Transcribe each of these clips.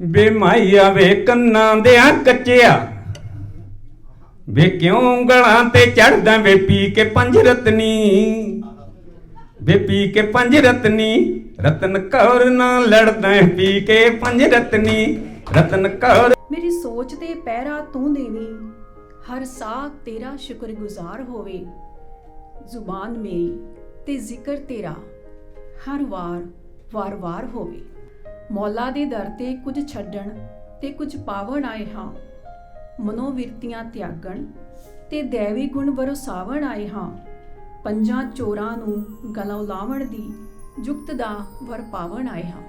ਵੇ ਵੇ ਕੰਨਾਂ ਦੇ ਆ ਕੱਚਿਆ। ਵੇ ਕਿਉਂ ਗਲਾਂ ਤੇ ਚੜਦਾ ਵੇ ਪੀ ਕੇ ਪੰਜ ਰਤਨੀ। ਵੇ ਪੀ ਕੇ ਪੰਜ ਰਤਨੀ, ਰਤਨ ਕੌਰ ਨਾਲ ਲੜਦਾ ਪੀ ਕੇ ਪੰਜ ਰਤਨੀ, ਰਤਨ ਕੌਰ। ਮੇਰੀ ਸੋਚ ਤੇ ਪਹਿਰਾ ਤੂੰ ਦੇਵੀ, ਹਰ ਸਾਹ ਤੇਰਾ ਸ਼ੁਕਰਗੁਜ਼ਾਰ ਹੋਵੇ। ਜ਼ੁਬਾਨ ਮੇਰੀ ਤੇ ਜ਼ਿਕਰ ਤੇਰਾ, ਹਰ ਵਾਰ ਵਾਰ-ਵਾਰ ਹੋਵੇ। ਮੌਲਾ ਦੇ ਦਰ ਤੇ ਕੁਝ ਛੱਡਣ ਤੇ ਕੁਝ ਪਾਵਣ ਆਏ ਹਾਂ। ਮਨੋਵਿਰਤੀਆਂ ਤਿਆਗਣ ਤੇ ਦੇਵੀ ਗੁਣ ਵਰਸਾਵਣ ਆਏ ਹਾਂ। ਪੰਜਾਂ ਚੋਰਾਂ ਨੂੰ ਗਲਾਂ ਲਾਵਣ ਦੀ ਜੁਗਤ ਦਾ ਵਰ ਪਾਵਣ ਆਏ ਹਾਂ।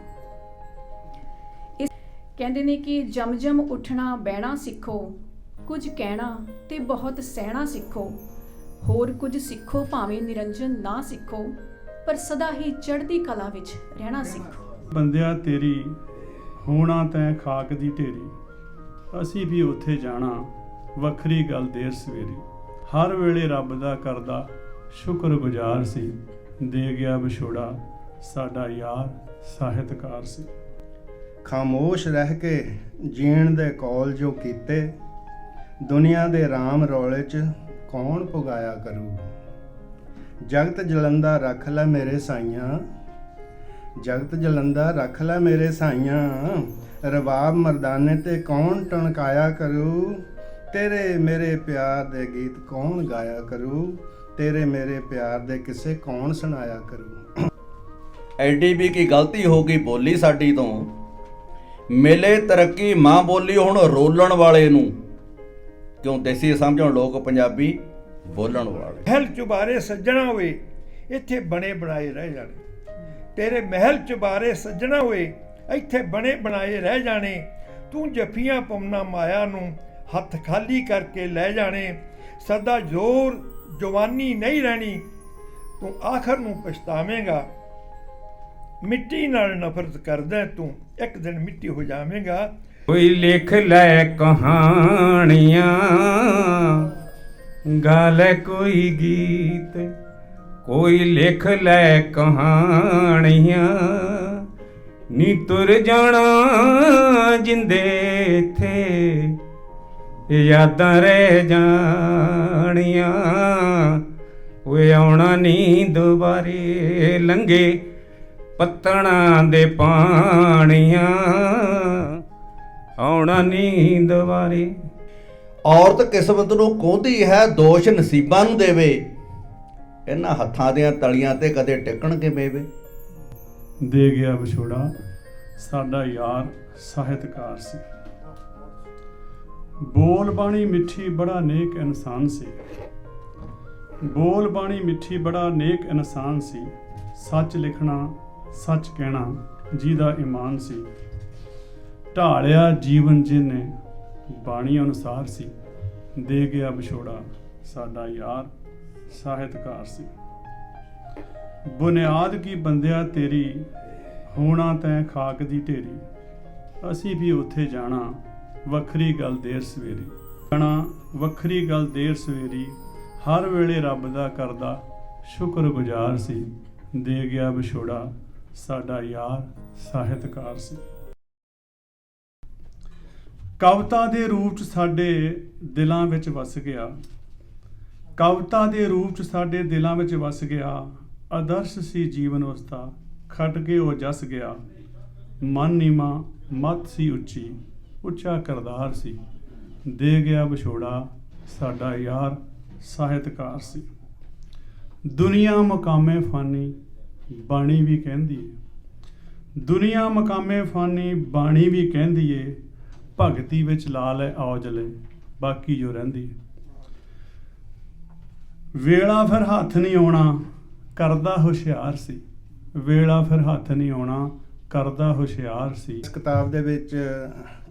ਇਸ ਕਹਿੰਦੇ ਨੇ ਕਿ ਜਮ-ਜਮ ਉੱਠਣਾ ਬਹਿਣਾ ਸਿੱਖੋ, ਕੁਝ ਕਹਿਣਾ ਤੇ ਬਹੁਤ ਸਹਿਣਾ ਸਿੱਖੋ, ਹੋਰ ਕੁਝ ਸਿੱਖੋ ਭਾਵੇਂ ਨਿਰੰਜਨ ਨਾ ਸਿੱਖੋ, ਪਰ ਸਦਾ ਹੀ ਚੜ੍ਹਦੀ ਕਲਾ ਵਿੱਚ ਰਹਿਣਾ ਸਿੱਖੋ। ਬੰਦਿਆ ਤੇਰੀ, ਹੋਣਾ ਤੈ ਖਾਕ ਦੀ ਢੇਰੀ। ਅਸੀਂ ਵੀ ਉੱਥੇ ਜਾਣਾ, ਵੱਖਰੀ ਗੱਲ ਦੇਰ ਸਵੇਰੀ। ਹਰ ਵੇਲੇ ਰੱਬ ਦਾ ਕਰਦਾ ਸ਼ੁਕਰਗੁਜ਼ਾਰ ਸੀ। ਦੇ ਗਿਆ ਵਿਛੋੜਾ, ਸਾਡਾ ਯਾਰ ਸਾਹਿਤਕਾਰ ਸੀ। ਖਾਮੋਸ਼ ਰਹਿ ਕੇ ਜੀਣ ਦੇ ਕੌਲ ਜੋ ਕੀਤੇ, ਦੁਨੀਆ ਦੇ ਰਾਮ ਰੌਲੇ 'ਚ ਕੌਣ ਪੁਗਾਇਆ ਕਰੂ? ਜਗਤ ਜਲੰਦਾ ਰੱਖ ਲੈ ਮੇਰੇ ਸਾਈਆਂ ਜਗਤ ਜਲੰਦਾ ਰੱਖ ਲੈ ਮੇਰੇ ਸਾਈਆਂ। ਰਬਾਬ ਮਰਦਾਨੇ ਤੇ ਕੌਣ ਟਣਕਾਇਆ ਕਰੂ? ਤੇਰੇ ਮੇਰੇ ਪਿਆਰ ਦੇ ਗੀਤ ਕੌਣ ਗਾਇਆ ਕਰੂ? ਤੇਰੇ ਮੇਰੇ ਪਿਆਰ ਦੇ ਕਿਸੇ ਕੌਣ ਸੁਣਾਇਆ ਕਰੂ? ਐਡੀਬੀ ਕੀ ਗਲਤੀ ਹੋ ਗਈ ਬੋਲੀ ਸਾਡੀ ਤੋਂ? ਮਿਲੇ ਤਰੱਕੀ ਮਾਂ ਬੋਲੀ ਹੁਣ ਰੋਲਣ ਵਾਲੇ ਨੂੰ। ਕਿਉਂ ਦੇਸੀ ਸਮਝਣ ਲੋਕ ਪੰਜਾਬੀ ਬੋਲਣ ਵਾਲੇ। ਮਹਿਲ ਚੁਬਾਰੇ ਸੱਜਣਾ ਹੋਏ ਇੱਥੇ ਬਣੇ ਬਣਾਏ ਰਹਿ ਜਾਣੇ। ਤੇਰੇ ਮਹਿਲ ਚੁਬਾਰੇ ਸੱਜਣਾ ਹੋਏ, ਇੱਥੇ ਬਣੇ ਬਣਾਏ ਰਹਿ ਜਾਣੇ। ਤੂੰ ਜੱਫੀਆਂ ਪਵਨਾ ਮਾਇਆ ਨੂੰ ਹੱਥ ਖਾਲੀ ਕਰਕੇ ਲੈ ਜਾਣੇ। ਸਦਾ ਜ਼ੋਰ ਜਵਾਨੀ ਨਹੀਂ ਰਹਿਣੀ, ਤੂੰ ਆਖਰ ਨੂੰ ਪਛਤਾਵੇਂਗਾ। ਮਿੱਟੀ ਨਾਲ ਨਫ਼ਰਤ ਕਰਦਾ ਤੂੰ, ਇੱਕ ਦਿਨ ਮਿੱਟੀ ਹੋ ਜਾਵੇਂਗਾ। ਕੋਈ ਲਿਖ ਲੈ ਕਹਾਣੀਆਂ ਗਾ ਲੈ ਕੋਈ ਗੀਤ ਕੋਈ ਲਿਖ ਲੈ ਕਹਾਣੀਆਂ। ਨੀ ਤੁਰ ਜਾਣਾ ਜਿੰਦੇ ਥੇ ਯਾਦਾਂ ਰਹਿ ਜਾਣੀਆਂ। ਓਏ ਆਉਣਾ ਨੀ ਦੁਬਾਰੇ ਲੰਗੇ ਪੱਤਣਾ ਦੇ ਪਾਣੀਆਂ। ਆਉਣਾ ਨੀ ਦੁਬਾਰੇ। ਔਰਤ ਕਿਸਮਤ ਨੂੰ ਕੋਹਦੀ ਹੈ, ਦੋਸ਼ ਨਸੀਬਾਂ ਨੂੰ ਦੇਵੇ। ਇਹਨਾਂ ਹੱਥਾਂ ਦੀਆਂ ਤਲੀਆਂ ਤੇ ਕਦੇ ਟਿਕਣਗੇ ਮੇਵੇ ਦੇ ਗਿਆ ਵਿਛੋੜਾ। ਸਾਡਾ ਯਾਰ ਸਾਹਿਤਕਾਰ ਸੀ। ਬੋਲ ਬਾਣੀ ਮਿੱਠੀ ਬੜਾ ਨੇਕ ਇਨਸਾਨ ਸੀ। ਬੋਲ ਬਾਣੀ ਮਿੱਠੀ ਬੜਾ ਨੇਕ ਇਨਸਾਨ ਸੀ। ਸੱਚ ਲਿਖਣਾ, ਸੱਚ ਕਹਿਣਾ ਜਿਹਦਾ ਈਮਾਨ ਸੀ। ਢਾਲਿਆ ਜੀਵਨ ਜਿਹਨੇ ਬਾਣੀ ਅਨੁਸਾਰ ਸੀ। ਦੇ ਗਿਆ ਵਿਛੋੜਾ, ਸਾਡਾ ਯਾਰ ਸਾਹਿਤਕਾਰ ਸੀ। ਬੁਨਿਆਦ ਕੀ ਬੰਦਿਆ ਤੇਰੀ, ਹੋਣਾ ਤੈਂ ਖਾਕ ਦੀ ਢੇਰੀ। ਅਸੀਂ ਵੀ ਉੱਥੇ ਜਾਣਾ, ਵੱਖਰੀ ਗੱਲ ਦੇਰ ਸਵੇਰੀ। ਜਾਣਾ, ਵੱਖਰੀ ਗੱਲ ਦੇਰ ਸਵੇਰੀ, ਹਰ ਵੇਲੇ ਰੱਬ ਦਾ ਕਰਦਾ ਸ਼ੁਕਰਗੁਜ਼ਾਰ ਸੀ। ਦੇ ਗਿਆ ਵਿਛੋੜਾ, ਸਾਡਾ ਯਾਰ ਸਾਹਿਤਕਾਰ ਸੀ। ਕਵਿਤਾ ਦੇ ਰੂਪ ਚ ਸਾਡੇ ਦਿਲਾਂ ਵਿੱਚ ਵਸ ਗਿਆ। ਕਵਿਤਾ ਦੇ ਰੂਪ ਚ ਸਾਡੇ ਦਿਲਾਂ ਵਿੱਚ ਵਸ ਗਿਆ। ਆਦਰਸ਼ ਸੀ ਜੀਵਨ ਉਸਦਾ। ਖਟ ਕੇ ਉਹ ਜਸ ਗਿਆ। ਮਨ ਨੀਮਾ ਮਤ ਸੀ ਉੱਚੀ। ਉੱਚਾ ਕਰਦਾਰ ਸੀ। ਦੇ ਗਿਆ ਵਿਛੋੜਾ। ਸਾਡਾ ਯਾਰ, ਸਾਹਿਤਕਾਰ ਸੀ। ਦੁਨੀਆ ਮਕਾਮੇ ਫਾਨੀ, ਬਾਣੀ ਵੀ ਕਹਿੰਦੀ ਏ। ਦੁਨੀਆ ਮਕਾਮੇ ਫਾਨੀ, ਬਾਣੀ ਵੀ ਕਹਿੰਦੀ ਏ। ਭਗਤੀ ਵਿੱਚ ਲਾ ਲੈ ਔਜਲੇ। ਬਾਕੀ ਜੋ ਰਹਿੰਦੀ ਏ। ਵੇਲਾ ਫਿਰ ਹੱਥ ਨਹੀਂ ਆਉਣਾ, ਕਰਦਾ ਹੁਸ਼ਿਆਰ ਸੀ। ਵੇਲਾ ਫਿਰ ਹੱਥ ਨਹੀਂ ਆਉਣਾ, ਕਰਦਾ ਹੁਸ਼ਿਆਰ ਸੀ। ਇਸ ਕਿਤਾਬ ਦੇ ਵਿੱਚ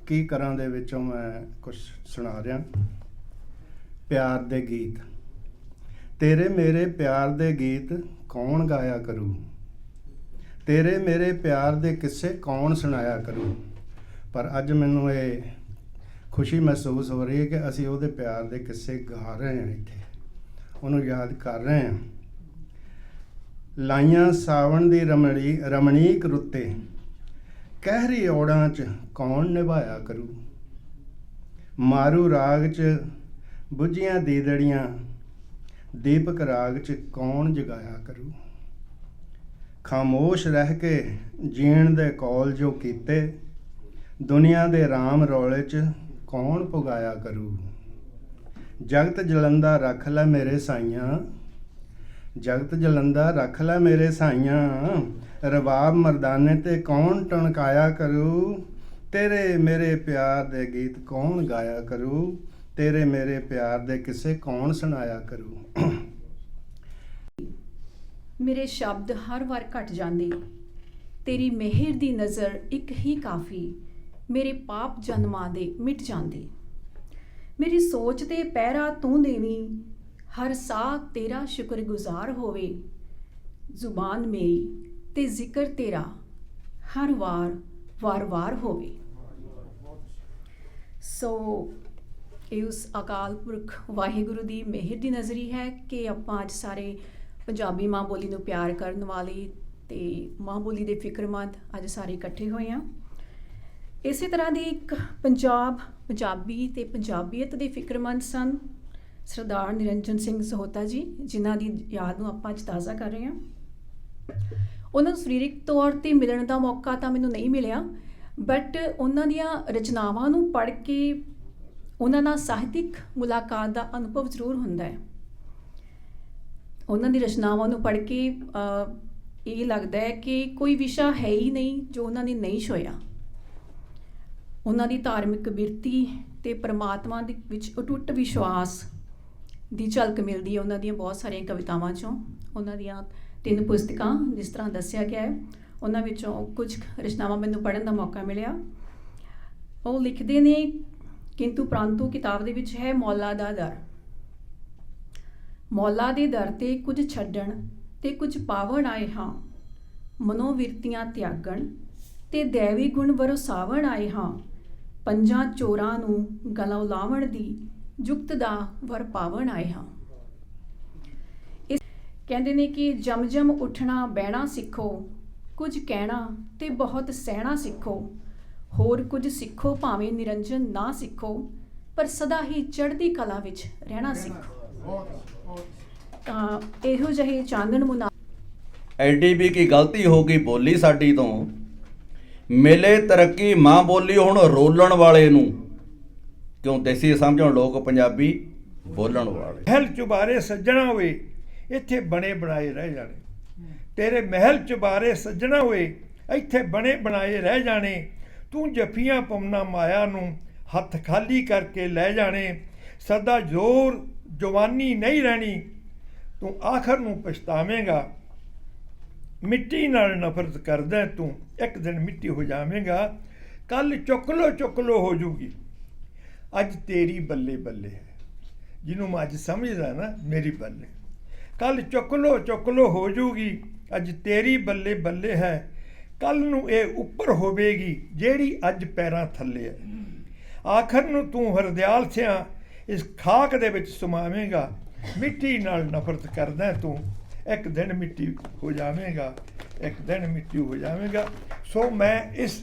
ਕੀ ਕਰਾਂ ਦੇ ਵਿੱਚੋਂ ਮੈਂ ਕੁਝ ਸੁਣਾ ਰਿਹਾ। ਪਿਆਰ ਦੇ ਗੀਤ। ਤੇਰੇ ਮੇਰੇ ਪਿਆਰ ਦੇ ਗੀਤ ਕੌਣ ਗਾਇਆ ਕਰੂ? ਤੇਰੇ ਮੇਰੇ ਪਿਆਰ ਦੇ ਕਿੱਸੇ ਕੌਣ ਸੁਣਾਇਆ ਕਰੂ? ਪਰ ਅੱਜ ਮੈਨੂੰ ਇਹ ਖੁਸ਼ੀ ਮਹਿਸੂਸ ਹੋ ਰਹੀ ਹੈ ਕਿ ਅਸੀਂ ਉਹਦੇ ਪਿਆਰ ਦੇ ਕਿੱਸੇ ਗਾ ਰਹੇ ਹਾਂ ਇੱਥੇ। ਉਹਨੂੰ ਯਾਦ ਕਰ ਰਹੇ ਹਾਂ। ਲਾਈਆਂ ਸਾਵਣ ਦੀ ਰਮਣੀ, ਰਮਣੀਕ ਰੁੱਤੇ, ਕਹਿਰੀ ਔੜਾਂ 'ਚ ਕੌਣ ਨਿਭਾਇਆ ਕਰੂ? ਮਾਰੂ ਰਾਗ 'ਚ ਬੁੱਝੀਆਂ ਦੀਦੜੀਆਂ, ਦੀਪਕ ਰਾਗ 'ਚ ਕੌਣ ਜਗਾਇਆ ਕਰੂ? ਖਾਮੋਸ਼ ਰਹਿ ਕੇ ਜੀਣ ਦੇ ਕੌਲ ਜੋ ਕੀਤੇ, ਦੁਨੀਆ ਦੇ ਰਾਮ ਰੌਲੇ 'ਚ ਕੌਣ ਪੁਗਾਇਆ ਕਰੂ? ਜਗਤ ਜਲੰਦਾ ਰੱਖ ਲੈ ਮੇਰੇ ਸਾਈਆਂ। ਜਗਤ ਜਲੰਦਾ ਰੱਖ ਲੈ ਮੇਰੇ ਸਾਈਆਂ। ਰਬਾਬ ਮਰਦਾਨੇ ਤੇ ਕੌਣ ਟਣਕਾਇਆ ਕਰੂ? ਤੇਰੇ ਮੇਰੇ ਪਿਆਰ ਦੇ ਗੀਤ ਕੌਣ ਗਾਇਆ ਕਰੂ? ਤੇਰੇ ਮੇਰੇ ਪਿਆਰ ਦੇ ਕਿਸੇ ਕੌਣ ਸੁਣਾਇਆ ਕਰੂ? ਮੇਰੇ ਸ਼ਬਦ ਹਰ ਵਾਰ ਘਟ ਜਾਂਦੇ। ਤੇਰੀ ਮਿਹਰ ਦੀ ਨਜ਼ਰ ਇੱਕ ਹੀ ਕਾਫੀ। ਮੇਰੇ ਪਾਪ ਜਨਮਾਂ ਦੇ ਮਿਟ ਜਾਂਦੇ। ਮੇਰੀ ਸੋਚ ਤੇ ਪਹਿਰਾ ਤੂੰ ਦੇਵੀਂ, ਹਰ ਸਾਹ ਤੇਰਾ ਸ਼ੁਕਰਗੁਜ਼ਾਰ ਹੋਵੇ। ਜ਼ੁਬਾਨ ਮੇਰੀ ਤੇ ਜ਼ਿਕਰ ਤੇਰਾ ਹਰ ਵਾਰ ਵਾਰ-ਵਾਰ ਹੋਵੇ। ਸੋ ਇਹ ਉਸ ਅਕਾਲ ਪੁਰਖ ਵਾਹਿਗੁਰੂ ਦੀ ਮਿਹਰ ਦੀ ਨਜ਼ਰੀ ਹੈ ਕਿ ਆਪਾਂ ਅੱਜ ਸਾਰੇ ਪੰਜਾਬੀ ਮਾਂ ਬੋਲੀ ਨੂੰ ਪਿਆਰ ਕਰਨ ਵਾਲੇ ਤੇ ਮਾਂ ਬੋਲੀ ਦੇ ਫਿਕਰਮੰਦ ਅੱਜ ਸਾਰੇ ਇਕੱਠੇ ਹੋਏ ਆ ਇਸੇ ਤਰ੍ਹਾਂ ਦੀ ਇੱਕ ਪੰਜਾਬ, ਪੰਜਾਬੀ ਤੇ ਪੰਜਾਬੀਅਤ ਦੇ ਫਿਕਰਮੰਦ ਸਨ ਸਰਦਾਰ ਨਿਰੰਜਨ ਸਿੰਘ ਸਹੋਤਾ ਜੀ, ਜਿਨ੍ਹਾਂ ਦੀ ਯਾਦ ਨੂੰ ਆਪਾਂ ਅੱਜ ਤਾਜ਼ਾ ਕਰ ਰਹੇ ਹਾਂ। ਉਹਨਾਂ ਨੂੰ ਸਰੀਰਕ ਤੌਰ ਤੇ ਮਿਲਣ ਦਾ ਮੌਕਾ ਤਾਂ ਮੈਨੂੰ ਨਹੀਂ ਮਿਲਿਆ ਬਟ ਉਹਨਾਂ ਦੀਆਂ ਰਚਨਾਵਾਂ ਨੂੰ ਪੜ੍ਹ ਕੇ ਉਹਨਾਂ ਨਾਲ ਸਾਹਿਤਿਕ ਮੁਲਾਕਾਤ ਦਾ ਅਨੁਭਵ ਜ਼ਰੂਰ ਹੁੰਦਾ ਹੈ। ਉਹਨਾਂ ਦੀ ਰਚਨਾਵਾਂ ਨੂੰ ਪੜ੍ਹ ਕੇ ਇਹ ਲੱਗਦਾ ਹੈ ਕਿ ਕੋਈ ਵਿਸ਼ਾ ਹੈ ਹੀ ਨਹੀਂ ਜੋ ਉਹਨਾਂ ਨੇ ਨਹੀਂ ਛੋਇਆ ਉਹਨਾਂ ਦੀ ਧਾਰਮਿਕ ਬਿਰਤੀ ਤੇ ਪ੍ਰਮਾਤਮਾ ਦੇ ਵਿੱਚ ਅਟੁੱਟ ਵਿਸ਼ਵਾਸ ਦੀ ਝਲਕ ਮਿਲਦੀ ਹੈ ਉਹਨਾਂ ਦੀਆਂ ਬਹੁਤ ਸਾਰੀਆਂ ਕਵਿਤਾਵਾਂ ਚੋਂ। ਉਹਨਾਂ ਦੀਆਂ ਤਿੰਨ ਪੁਸਤਕਾਂ ਜਿਸ ਤਰ੍ਹਾਂ ਦੱਸਿਆ ਗਿਆ ਹੈ, ਉਹਨਾਂ ਵਿੱਚੋਂ ਕੁਝ ਰਚਨਾਵਾਂ ਮੈਨੂੰ ਪੜ੍ਹਨ ਦਾ ਮੌਕਾ ਮਿਲਿਆ। ਉਹ ਲਿਖਦੇ ਨੇ, ਕਿੰਤੂ ਪ੍ਰੰਤੂ ਕਿਤਾਬ ਦੇ ਵਿੱਚ ਹੈ ਮੌਲਾ ਦਾ ਦਰ। ਮੌਲਾ ਦੇ ਦਰ ਤੇ ਕੁਝ ਛੱਡਣ ਤੇ ਕੁਝ ਪਾਵਣ ਆਏ ਹਾਂ। ਮਨੋਵਿਰਤੀਆਂ ਤਿਆਗਣ ਤੇ ਦੇਵੀ ਗੁਣ ਵਰਸਾਵਣ ਆਏ ਹਾਂ। ਪੰਜਾਂ ਚੋਰਾਂ ਨੂੰ ਗਲਾਂ ਲਾਵਣ ਦੀ ਜੁਗਤ ਦਾ ਵਰ ਪਾਵਣ ਆਏ ਹਾਂ। ਇਸ ਕਹਿੰਦੇ ਨੇ ਕਿ ਜਮ ਜਮ ਉੱਠਣਾ, ਬਹਿਣਾ ਸਿੱਖੋ, ਕੁਝ ਕਹਿਣਾ ਤੇ ਬਹੁਤ ਸਹਿਣਾ ਸਿੱਖੋ, ਹੋਰ ਕੁਝ ਸਿੱਖੋ ਭਾਵੇਂ ਨਿਰੰਜਨ ਨਾ ਸਿੱਖੋ, ਪਰ ਸਦਾ ਹੀ ਚੜ੍ਹਦੀ ਕਲਾ ਵਿੱਚ ਰਹਿਣਾ ਸਿੱਖੋ। ਤਾਂ ਇਹੋ ਜਿਹੇ ਚਾਨਣ ਮੁਨਾ ਐਲਡੀਬੀ ਕੀ ਗਲਤੀ ਹੋ ਗਈ ਬੋਲੀ ਸਾਡੀ ਤੋਂ? ਮਿਲੇ ਤਰੱਕੀ ਮਾਂ ਬੋਲੀ ਹੁਣ ਰੋਲਣ ਵਾਲੇ ਨੂੰ। ਕਿਉਂ ਦੇਸੀ ਸਮਝਣ ਲੋਕ ਪੰਜਾਬੀ ਬੋਲਣ ਵਾਲੇ। ਮਹਿਲ ਚੁਬਾਰੇ ਸੱਜਣਾ ਹੋਵੇ, ਇੱਥੇ ਬਣੇ ਬਣਾਏ ਰਹਿ ਜਾਣੇ। ਤੇਰੇ ਮਹਿਲ ਚੁਬਾਰੇ ਸੱਜਣਾ ਹੋਵੇ, ਇੱਥੇ ਬਣੇ ਬਣਾਏ ਰਹਿ ਜਾਣੇ। ਤੂੰ ਜਫੀਆਂ ਪਵਨਾ ਮਾਇਆ ਨੂੰ ਹੱਥ ਖਾਲੀ ਕਰਕੇ ਲੈ ਜਾਣੇ। ਸਦਾ ਜ਼ੋਰ ਜਵਾਨੀ ਨਹੀਂ ਰਹਿਣੀ, ਤੂੰ ਆਖਰ ਨੂੰ ਪਛਤਾਵੇਂਗਾ। ਮਿੱਟੀ ਨਾਲ ਨਫ਼ਰਤ ਕਰਦਾ ਤੂੰ। ਇੱਕ ਦਿਨ ਮਿੱਟੀ ਹੋ ਜਾਵੇਂਗਾ ਕੱਲ ਚੁੱਕ ਲੋ ਚੁੱਕ ਲੋ ਹੋ ਜੂਗੀ। ਅੱਜ ਤੇਰੀ ਬੱਲੇ ਬੱਲੇ ਹੈ। ਜਿਹਨੂੰ ਮੈਂ ਅੱਜ ਸਮਝਦਾ ਨਾ, ਮੇਰੀ ਬੱਲੇ। ਕੱਲ ਚੁੱਕ ਲੋ ਚੁੱਕ ਲੋ ਹੋ ਜੂਗੀ। ਅੱਜ ਤੇਰੀ ਬੱਲੇ ਬੱਲੇ ਹੈ। ਕੱਲ ਨੂੰ ਇਹ ਉੱਪਰ ਹੋਵੇਗੀ, ਜਿਹੜੀ ਅੱਜ ਪੈਰਾਂ ਥੱਲੇ ਹੈ। ਆਖਰ ਨੂੰ ਤੂੰ ਹਰਦਿਆਲ ਸਿਆ, ਇਸ ਖਾਕ ਦੇ ਵਿੱਚ ਸਮਾਵੇਂਗਾ। ਮਿੱਟੀ ਨਾਲ ਨਫ਼ਰਤ ਕਰਦਾ ਤੂੰ। ਇੱਕ ਦਿਨ ਮਿੱਟੀ ਹੋ ਜਾਵੇਂਗਾ, ਇੱਕ ਦਿਨ ਮਿੱਟੀ ਹੋ ਜਾਵੇਂਗਾ। ਸੋ ਮੈਂ ਇਸ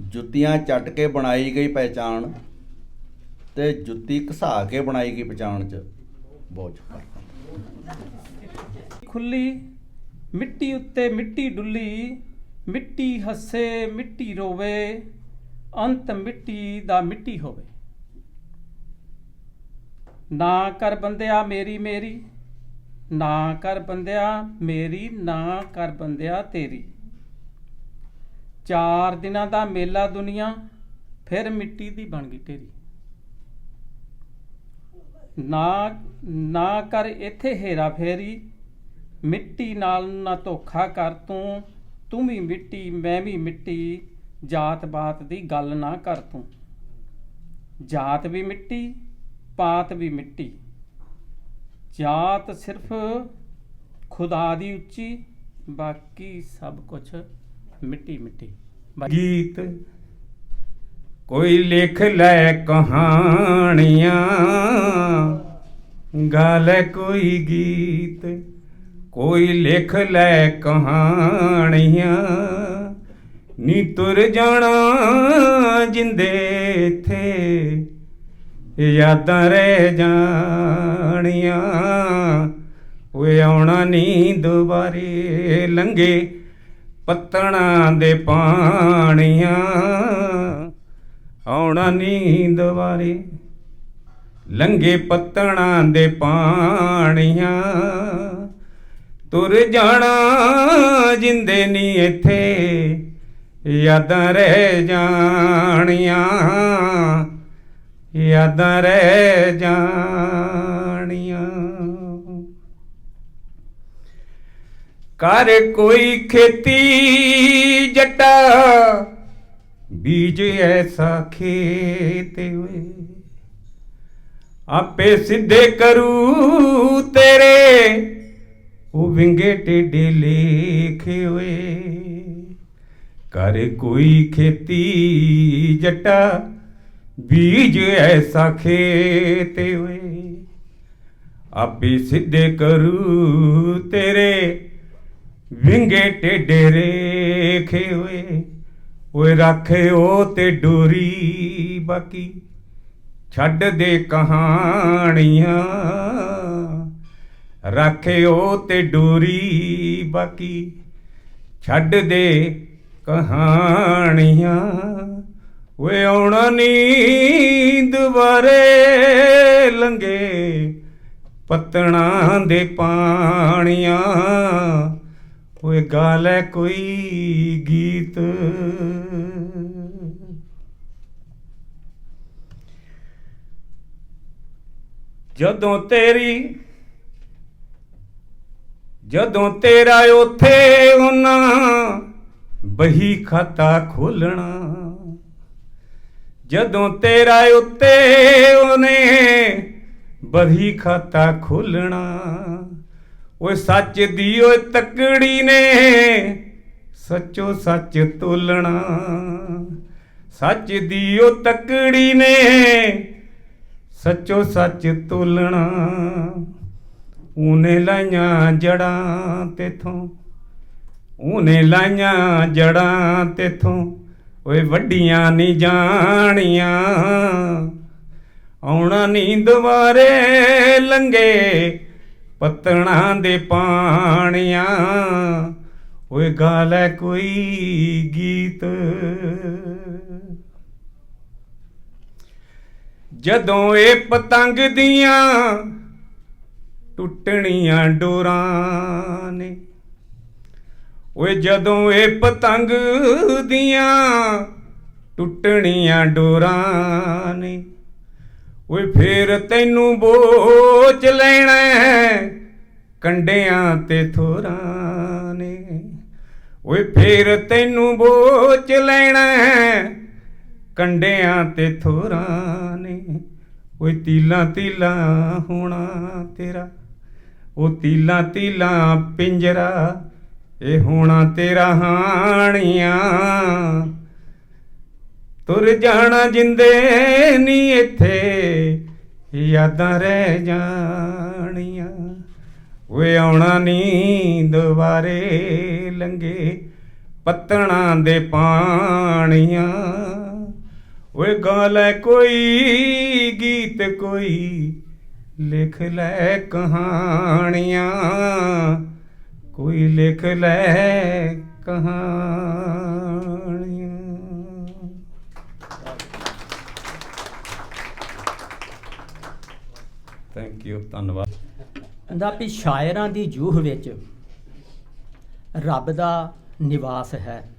ਜੁੱਤੀਆਂ ਚੱਟ ਕੇ ਬਣਾਈ ਗਈ ਪਹਿਚਾਣ ਤੇ ਜੁੱਤੀ ਘਸਾ ਕੇ ਬਣਾਈ ਗਈ ਪਛਾਣ 'ਚ। ਬਹੁਤ ਫ਼ਰਕ ਖੁੱਲੀ, ਮਿੱਟੀ ਉੱਤੇ ਮਿੱਟੀ ਡੁੱਲੀ, ਮਿੱਟੀ ਹੱਸੇ, ਮਿੱਟੀ ਰੋਵੇ, ਅੰਤ ਮਿੱਟੀ ਦਾ ਮਿੱਟੀ ਹੋਵੇ। ਨਾ ਕਰ ਬੰਦਿਆ ਮੇਰੀ ਮੇਰੀ, ਨਾ ਕਰ ਬੰਦਿਆ ਮੇਰੀ, ਨਾ ਕਰ ਬੰਦਿਆ ਤੇਰੀ। ਚਾਰ ਦਿਨਾਂ ਦਾ ਮੇਲਾ ਦੁਨੀਆ, ਫਿਰ ਮਿੱਟੀ ਦੀ ਬਣ ਗਈ ਢੇਰੀ ਨਾ ਨਾ ਕਰ ਇੱਥੇ ਹੇਰਾ ਫੇਰੀ, ਮਿੱਟੀ ਨਾਲ ਨਾ ਧੋਖਾ ਕਰ ਤੂੰ ਤੂੰ ਵੀ ਮਿੱਟੀ, ਮੈਂ ਵੀ ਮਿੱਟੀ ਜਾਤ ਬਾਤ ਦੀ ਗੱਲ ਨਾ ਕਰ ਤੂੰ। ਜਾਤ ਵੀ ਮਿੱਟੀ ਪਾਤ ਵੀ ਮਿੱਟੀ। ਜਾਤ ਸਿਰਫ ਖੁਦਾ ਦੀ ਉੱਚੀ, ਬਾਕੀ ਸਭ ਕੁਝ ਮਿੱਟੀ ਮਿੱਟੀ। ਗੀਤ, ਕੋਈ ਲਿਖ ਲੈ ਕਹਾਣੀਆਂ ਗਾ ਲੈ ਕੋਈ ਗੀਤ, ਕੋਈ ਲਿਖ ਲੈ ਕਹਾਣੀਆਂ। ਨੀ ਤੁਰ ਜਾਣਾ ਜਿੰਦੇ ਇੱਥੇ ਯਾਦਾਂ ਰਹਿ ਜਾਣੀਆਂ। ਓਏ ਆਉਣਾ ਨਹੀਂ ਦੁਬਾਰੇ ਲੰਗੇ ਪੱਤਣਾ ਦੇ ਪਾਣੀਆਂ। ਆਉਣਾ ਨਹੀਂ ਦੁਬਾਰੇ ਲੰਗੇ ਪੱਤਣਾ ਦੇ ਪਾਣੀਆਂ। ਤੁਰ ਜਾਣਾ ਜਿੰਦੇ ਨਹੀਂ ਇੱਥੇ, ਯਾਦਾਂ ਰਹਿ ਜਾਣੀਆਂ। ਯਾਦਾਂ ਰਹਿ ਜਾਣੀਆਂ। ਕਰ ਕੋਈ ਖੇਤੀ ਜੱਟਾ, ਬੀਜ ਐਸਾ ਖੇਤ ਵੇ। ਆਪੇ ਸਿੱਧੇ ਕਰੂ ਤੇਰੇ, ਉਹ ਵਿੰਗੇ ਟੇਡੇ ਲੇਖੇ ਹੋਏ ਕਰ ਕੋਈ ਖੇਤੀ ਜੱਟਾ ਬੀਜ ਐਸਾ ਖੇਤ ਹੋਏ ਆਪੇ ਸਿੱਧੇ ਕਰੂ ਤੇਰੇ। ਵਿੰਗੇ ਟੇਡੇ ਰੇਖੇ ਹੋਏ ਓਏ ਰੱਖਿਓ ਤੇ ਡੋਰੀ ਬਾਕੀ। ਛੱਡ ਦੇ ਕਹਾਣੀਆਂ। ਰੱਖਿਓ ਤੇ ਡੋਰੀ ਬਾਕੀ। ਛੱਡ ਦੇ ਕਹਾਣੀਆਂ। ਓਏ ਆਉਣਾ ਨੀ ਦੁਬਾਰੇ ਲੰਗੇ ਪਤਣਾ ਦੇ ਪਾਣੀਆਂ। ਓਏ ਗਾ ਲੈ ਕੋਈ ਗੀਤ। ਜਦੋਂ ਤੇਰੀ, ਜਦੋਂ ਤੇਰਾ ਉਥੇ ਉਹਨਾਂ ਬਹੀ ਖਾਤਾ ਖੋਲਣਾ। ਜਦੋਂ ਤੇਰਾ ਉੱਤੇ ਉਹਨੇ ਬਹੀ ਖਾਤਾ ਖੋਲਣਾ, ਓਏ ਸੱਚ ਦੀ ਓਏ ਤਕੜੀ ਨੇ ਸੱਚੋ ਸੱਚ ਤੋਲਣਾ। ਸੱਚ ਦੀ ਉਹ ਤਕੜੀ ਨੇ ਸੱਚੋ ਸੱਚ ਤੋਲਣਾ। ਉਹਨੇ ਲਾਈਆਂ ਜੜਾਂ ਤੇਥੋਂ, ਉਹਨੇ ਲਾਈਆਂ ਜੜਾਂ ਤੇਥੋਂ। ਓਏ ਵੱਡੀਆਂ ਨਹੀਂ ਜਾਣੀਆਂ। ਆਉਣਾ ਨਹੀਂ ਦੁਬਾਰੇ ਲੰਗੇ ਪਤਣਾ ਦੇ ਪਾਣੀਆਂ। ਓਏ ਗਾ ਲੈ ਕੋਈ ਗੀਤ। ਜਦੋਂ ਇਹ ਪਤੰਗ ਦੀਆਂ ਟੁੱਟਣੀਆਂ ਡੋਰਾਂ ਨੇ ਓਏ ਜਦੋਂ ਇਹ ਪਤੰਗ ਦੀਆਂ ਟੁੱਟਣੀਆਂ ਡੋਰਾਂ ਨੇ ਓਏ ਫੇਰ ਤੈਨੂੰ ਬੋਚ ਲੈਣਾ ਹੈ, ਕੰਡਿਆਂ ਤੇ ਥੋਰਾਂ ਨੇ। ਓਏ ਫੇਰ ਤੈਨੂੰ ਬੋਚ ਲੈਣਾ ਹੈ, ਕੰਡਿਆਂ ਤੇ ਥੋਰਾਂ ਨੇ। ਓਏ ਤੀਲਾ ਤੀਲਾ ਹੋਣਾ ਤੇਰਾ ਉਹ ਤੀਲਾ ਤੀਲਾ ਪਿੰਜਰਾ ਇਹ ਹੋਣਾ ਤੇਰਾ ਹਾਣੀਆਂ। ਤੁਰ ਜਾਣਾ ਜਿੰਦੇ ਨਹੀਂ ਇੱਥੇ, ਯਾਦਾਂ ਰਹਿ ਜਾਣੀਆਂ। ਓਏ ਆਉਣਾ ਨਹੀਂ ਦੁਬਾਰੇ ਲੰਗੇ ਪੱਤਣਾ ਦੇ ਪਾਣੀਆਂ। ਓਏ ਗਾ ਲੈ ਕੋਈ ਗੀਤ, ਕੋਈ ਲਿਖ ਲੈ ਕਹਾਣੀਆਂ। ਕੋਈ ਲਿਖ ਲੈ ਕਹਾਣੀਆਂ। ਥੈਂਕ ਯੂ ਧੰਨਵਾਦ। ਕਹਿੰਦਾ ਵੀ ਸ਼ਾਇਰਾਂ ਦੀ ਜੂਹ ਵਿੱਚ ਰੱਬ ਦਾ ਨਿਵਾਸ ਹੈ।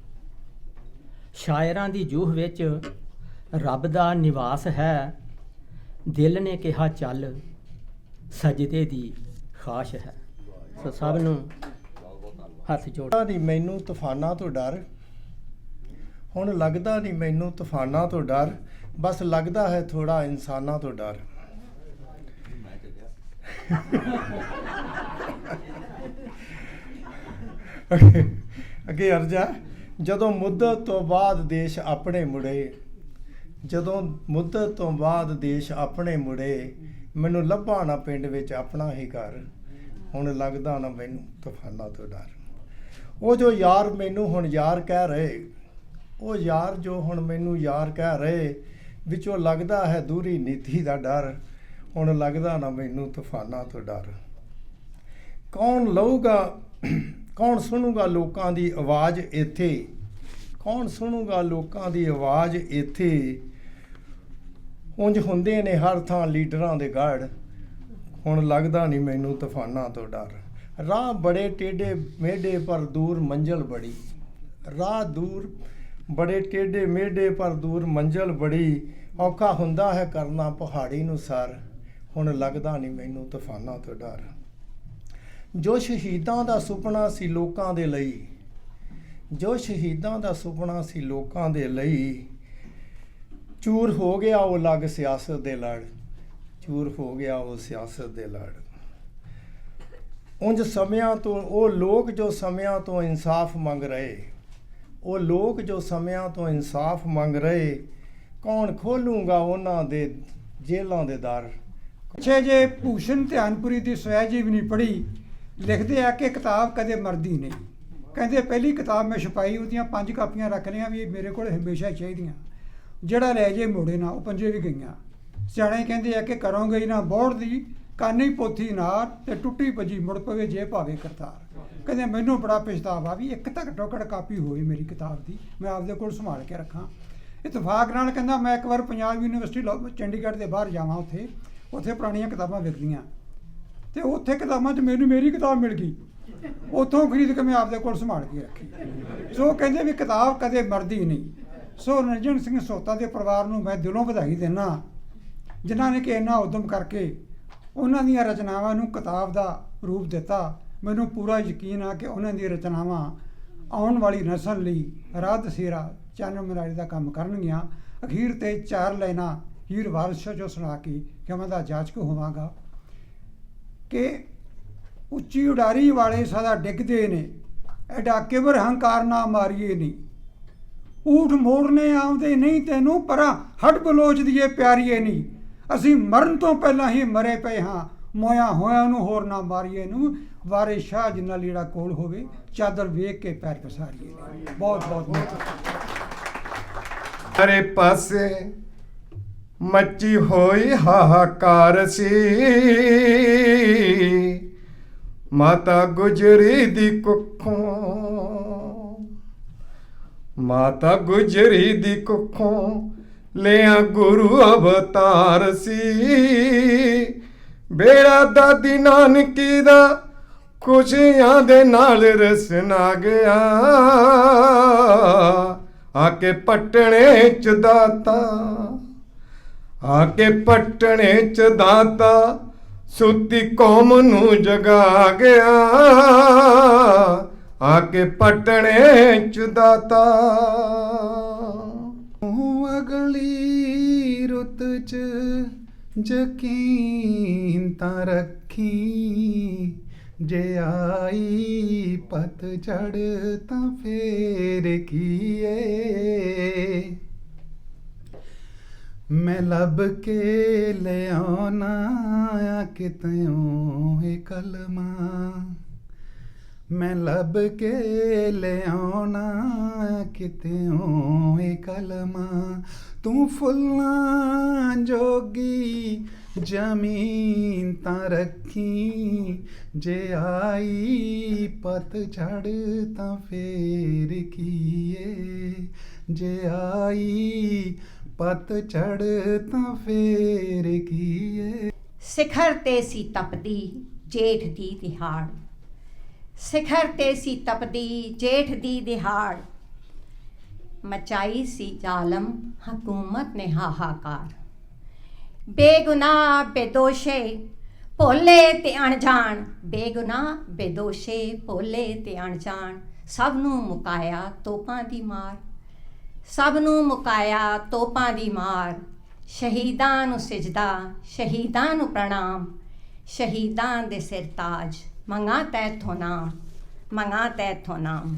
ਸ਼ਾਇਰਾਂ ਦੀ ਜੂਹ ਵਿੱਚ ਰੱਬ ਦਾ ਨਿਵਾਸ ਹੈ। ਦਿਲ ਨੇ ਕਿਹਾ ਚੱਲ ਸਜਦੇ ਦੀ ਖਾਸ਼ ਹੈ। ਸੋ ਸਭ ਨੂੰ ਹੱਥ ਜੋੜ। ਲੱਗਦਾ ਨਹੀਂ ਮੈਨੂੰ ਤੂਫਾਨਾਂ ਤੋਂ ਡਰ। ਹੁਣ ਲੱਗਦਾ ਨਹੀਂ ਮੈਨੂੰ ਤੂਫਾਨਾਂ ਤੋਂ ਡਰ। ਬਸ ਲੱਗਦਾ ਹੈ ਥੋੜਾ ਇਨਸਾਨਾਂ ਤੋਂ ਡਰ। ਅੱਗੇ- ਅੱਗੇ ਅਰਜਾ ਜਦੋਂ ਮੁੱਦਤ ਤੋਂ ਬਾਅਦ ਦੇਸ਼ ਆਪਣੇ ਮੁੜੇ, ਜਦੋਂ ਮੁੱਦਤ ਤੋਂ ਬਾਅਦ ਦੇਸ਼ ਆਪਣੇ ਮੁੜੇ, ਮੈਨੂੰ ਲੱਭਾ ਨਾ ਪਿੰਡ ਵਿੱਚ ਆਪਣਾ ਹੀ ਘਰ। ਹੁਣ ਲੱਗਦਾ ਨਾ ਮੈਨੂੰ ਤੂਫਾਨਾਂ ਤੋਂ ਡਰ। ਉਹ ਜੋ ਯਾਰ ਮੈਨੂੰ ਹੁਣ ਯਾਰ ਕਹਿ ਰਹੇ, ਉਹ ਯਾਰ ਜੋ ਹੁਣ ਮੈਨੂੰ ਯਾਰ ਕਹਿ ਰਹੇ, ਵਿੱਚੋਂ ਲੱਗਦਾ ਹੈ ਦੂਰੀ ਨੀਤੀ ਦਾ ਡਰ, ਹੁਣ ਲੱਗਦਾ ਨਾ ਮੈਨੂੰ ਤੂਫਾਨਾਂ ਤੋਂ ਡਰ। ਕੌਣ ਲਊਗਾ, ਕੌਣ ਸੁਣੂਗਾ ਲੋਕਾਂ ਦੀ ਆਵਾਜ਼ ਇੱਥੇ? ਕੌਣ ਸੁਣੂਗਾ ਲੋਕਾਂ ਦੀ ਆਵਾਜ਼ ਇੱਥੇ? ਉਂਝ ਹੁੰਦੇ ਨੇ ਹਰ ਥਾਂ ਲੀਡਰਾਂ ਦੇ ਗੜ, ਹੁਣ ਲੱਗਦਾ ਨਹੀਂ ਮੈਨੂੰ ਤੂਫਾਨਾਂ ਤੋਂ ਡਰ। ਰਾਹ ਬੜੇ ਟੇਢੇ ਮੇਢੇ ਪਰ ਦੂਰ ਮੰਜ਼ਲ ਬੜੀ। ਰਾਹ ਦੂਰ ਬੜੇ ਟੇਢੇ ਮੇਢੇ ਪਰ ਦੂਰ ਮੰਜ਼ਲ ਬੜੀ। ਔਖਾ ਹੁੰਦਾ ਹੈ ਕਰਨਾ ਪਹਾੜੀ ਨੂੰ ਸਰ। ਹੁਣ ਲੱਗਦਾ ਨਹੀਂ ਮੈਨੂੰ ਤੂਫਾਨਾਂ ਤੋਂ ਡਰ। ਜੋ ਸ਼ਹੀਦਾਂ ਦਾ ਸੁਪਨਾ ਸੀ ਲੋਕਾਂ ਦੇ ਲਈ, ਜੋ ਸ਼ਹੀਦਾਂ ਦਾ ਸੁਪਨਾ ਸੀ ਲੋਕਾਂ ਦੇ ਲਈ, ਚੂਰ ਹੋ ਗਿਆ ਉਹ ਲੱਗ ਸਿਆਸਤ ਦੇ ਲੜ। ਚੂਰ ਹੋ ਗਿਆ ਉਹ ਸਿਆਸਤ ਦੇ ਲੜ। ਉਂਝ ਸਮਿਆਂ ਤੋਂ, ਉਹ ਲੋਕ ਜੋ ਸਮਿਆਂ ਤੋਂ ਇਨਸਾਫ ਮੰਗ ਰਹੇ, ਉਹ ਲੋਕ ਜੋ ਸਮਿਆਂ ਤੋਂ ਇਨਸਾਫ ਮੰਗ ਰਹੇ, ਕੌਣ ਖੋਲੂਗਾ ਉਹਨਾਂ ਦੇ ਜੇਲਾਂ ਦੇ ਦਰ? ਪਿੱਛੇ ਜੇ ਭੂਸ਼ਣ ਧਿਆਨਪੁਰੀ ਦੀ ਸਵੈ ਜੀਵਨੀ ਪੜ੍ਹੀ, ਲਿਖਦੇ ਆ ਕਿ ਕਿਤਾਬ ਕਦੇ ਮਰਦੀ ਨਹੀਂ। ਕਹਿੰਦੇ ਪਹਿਲੀ ਕਿਤਾਬ ਮੈਂ ਛਪਾਈ, ਉਹਦੀਆਂ ਪੰਜ ਕਾਪੀਆਂ ਰੱਖ ਲਈਆਂ ਵੀ ਇਹ ਮੇਰੇ ਕੋਲ ਹਮੇਸ਼ਾ ਚਾਹੀਦੀਆਂ। ਜਿਹੜਾ ਲੈ ਜੇ ਮੋੜੇ ਨਾ, ਉਹ ਪੰਜੇ ਵੀ ਗਈਆਂ। ਸਿਆਣੇ ਕਹਿੰਦੇ ਆ ਕਿ ਕਰੋਗੇ ਨਾ, ਬੋੜ ਦੀ ਕਾਨੀ ਪੋਥੀ ਨਾਰ ਤੇ ਟੁੱਟੀ ਭੱਜੀ ਮੁੜ ਪਵੇ ਜੇ ਭਾਵੇ ਕਰਤਾਰ। ਕਹਿੰਦੇ ਮੈਨੂੰ ਬੜਾ ਪਛਤਾਵਾ ਵੀ ਇੱਕ ਤਾਂ ਘੱਟੋ ਘੱਟ ਕਾਪੀ ਹੋਵੇ ਮੇਰੀ ਕਿਤਾਬ ਦੀ, ਮੈਂ ਆਪਦੇ ਕੋਲ ਸੰਭਾਲ ਕੇ ਰੱਖਾਂ। ਇਤਫਾਕ ਨਾਲ ਕਹਿੰਦਾ ਮੈਂ ਇੱਕ ਵਾਰ ਪੰਜਾਬ ਯੂਨੀਵਰਸਿਟੀ ਲੋ- ਚੰਡੀਗੜ੍ਹ ਦੇ ਬਾਹਰ ਜਾਵਾਂ ਉੱਥੇ ਉੱਥੇ ਪੁਰਾਣੀਆਂ ਕਿਤਾਬਾਂ ਵਿਕਦੀਆਂ। ਤੇ ਉੱਥੇ ਕਿਤਾਬਾਂ 'ਚ ਮੈਨੂੰ ਮੇਰੀ ਕਿਤਾਬ ਮਿਲ ਗਈ। ਉੱਥੋਂ ਖਰੀਦ ਕੇ ਮੈਂ ਆਪਦੇ ਕੋਲ ਸੰਭਾਲ ਕੇ ਰੱਖੀ। ਸੋ ਕਹਿੰਦੇ ਵੀ ਕਿਤਾਬ ਕਦੇ ਮਰਦੀ ਨਹੀਂ। ਸੋ ਰੰਜਨ ਸਿੰਘ ਸੋਤਾ ਦੇ ਪਰਿਵਾਰ ਨੂੰ ਮੈਂ ਦਿਲੋਂ ਵਧਾਈ ਦਿੰਦਾ ਜਿਨ੍ਹਾਂ ਨੇ ਕਿ ਇੰਨਾ ਉਦਮ ਕਰਕੇ ਉਹਨਾਂ ਦੀਆਂ ਰਚਨਾਵਾਂ ਨੂੰ ਕਿਤਾਬ ਦਾ ਰੂਪ ਦਿੱਤਾ। ਮੈਨੂੰ ਪੂਰਾ ਯਕੀਨ ਆ ਕਿ ਉਹਨਾਂ ਦੀਆਂ ਰਚਨਾਵਾਂ ਆਉਣ ਵਾਲੀ ਨਸਲ ਲਈ ਰਾਹ ਦਸੇਰਾ ਚਾਨਣ ਮਨਾਰੀ ਦਾ ਕੰਮ ਕਰਨਗੀਆਂ। ਅਖੀਰ ਤੇ ਚਾਰ ਲਾਈਨਾਂ ਹੀਰ ਵਾਰਿਸ ਜੋ ਸੁਣਾ ਕੇ ਕਿ ਦਾ ਜਾਚਕ ਹੋਵਾਂਗਾ। ਕਿ ਉੱਚੀ ਉਡਾਰੀ ਵਾਲੇ ਸਦਾ ਡਿੱਗਦੇ ਨੇ, ਐਡਾ ਕਿਬਰ ਹੰਕਾਰ ਨਾ ਮਾਰੀਏ ਨਹੀਂ। ਊਠ ਮੋੜਨੇ ਆਉਂਦੇ ਨਹੀਂ ਤੈਨੂੰ, ਪਰਾਂ ਹੱਡ ਬਲੋਚ ਦੀਏ ਪਿਆਰੀਏ ਨਹੀਂ। ਅਸੀਂ ਮਰਨ ਤੋਂ ਪਹਿਲਾਂ ਹੀ ਮਰੇ ਪਏ ਹਾਂ। ਮੋਇਆ ਹੋਇਆ ਨੂੰ ਹੋਰ ਨਾ ਮਾਰੀਏ ਨੂੰ। ਵਾਰੇ ਸ਼ਾਹ ਜਿੰਨਾ ਲੀੜਾ ਕੋਲ ਹੋਵੇ, ਚਾਦਰ ਵੇਖ ਕੇ ਪੈਰ ਪਸਾਰੀਏ ਬਹੁਤ ਬਹੁਤ ਹਰੇ ਪਾਸੇ ਮੱਚੀ ਹੋਈ ਹਾਹਾਕਾਰ ਸੀ। ਮਾਤਾ ਗੁਜਰੀ ਦੀ ਕੁੱਖੋਂ, ਮਾਤਾ ਗੁਜਰੀ ਦੀ ਕੁੱਖੋਂ ਲਿਆ ਗੁਰੂ ਅਵਤਾਰ ਸੀ। ਬੇੜਾ ਦਾਦੀ ਨਾਨਕੀ ਦਾ ਖੁਸ਼ੀਆਂ ਦੇ ਨਾਲ ਰਸਨਾ ਗਿਆ। ਆ ਕੇ ਪਟਣੇ ਚ ਦਾਤਾ, ਆ ਕੇ ਪਟਣੇ ਚ ਦਾਤਾ ਸੁੱਤੀ ਕੌਮ ਨੂੰ ਜਗਾ ਗਿਆ। ਆ ਕੇ ਪਟਣੇ ਚ ਦਾਤਾ। ਚ ਯਕੀਨ ਤਾਂ ਰੱਖੀ। ਜੇ ਆਈ ਪਤ ਝੜ ਤਾਂ ਫੇਰ ਕੀਏ? ਮੈਂ ਲੱਭ ਕੇ ਲਿਆਉਣਾ ਆ ਕਿਤਿਓਂ ਇਹ ਕਲਮਾ। ਮੈਂ ਲੱਭ ਕੇ ਲਿਆਉਣਾ ਕਿਤਿਓਂ ਇਹ ਕਲਮਾ। ਤੂੰ ਫੁੱਲਾਂ ਜੋਗੀ ਜ਼ਮੀਨ ਤਾਂ ਰੱਖੀ। ਜੇ ਆਈ ਪਤ ਝੜ ਤਾਂ ਫੇਰ ਕੀਏ। ਜੇ ਆਈ ਪਤ ਝੜ ਤਾਂ ਫੇਰ ਕੀਏ। ਸਿਖਰ ਤੇ ਸੀ ਤਪਦੀ ਜੇਠ ਦੀ ਦਿਹਾੜ। ਸਿਖਰ ਤੇ ਸੀ ਤਪਦੀ ਜੇਠ ਦੀ ਦਿਹਾੜ। ਮਚਾਈ ਸੀ ਜ਼ਾਲਮ, ਹਕੂਮਤ ਨੇ ਹਾਹਾਕਾਰ। ਬੇਗੁਨਾਹ, ਬੇਦੋਸ਼ੇ, ਭੋਲੇ ਤੇ ਅਣਜਾਣ। ਬੇਗੁਨਾਹ, ਬੇਦੋਸ਼ੇ, ਭੋਲੇ ਤੇ ਅਣਜਾਣ। ਸਭ ਨੂੰ ਮੁਕਾਇਆ ਤੋਪਾਂ ਦੀ ਮਾਰ। ਸਭ ਨੂੰ ਮੁਕਾਇਆ ਤੋਪਾਂ ਦੀ ਮਾਰ। ਸ਼ਹੀਦਾਂ ਨੂੰ ਸਿਜਦਾ, ਸ਼ਹੀਦਾਂ ਨੂੰ ਪ੍ਰਣਾਮ। ਸ਼ਹੀਦਾਂ ਦੇ ਸਿਰ ਤਾਜ। ਮੰਗਾ ਥੋ ਨਾਮ। ਮੰਗਾ ਥੋ ਨਾਮ।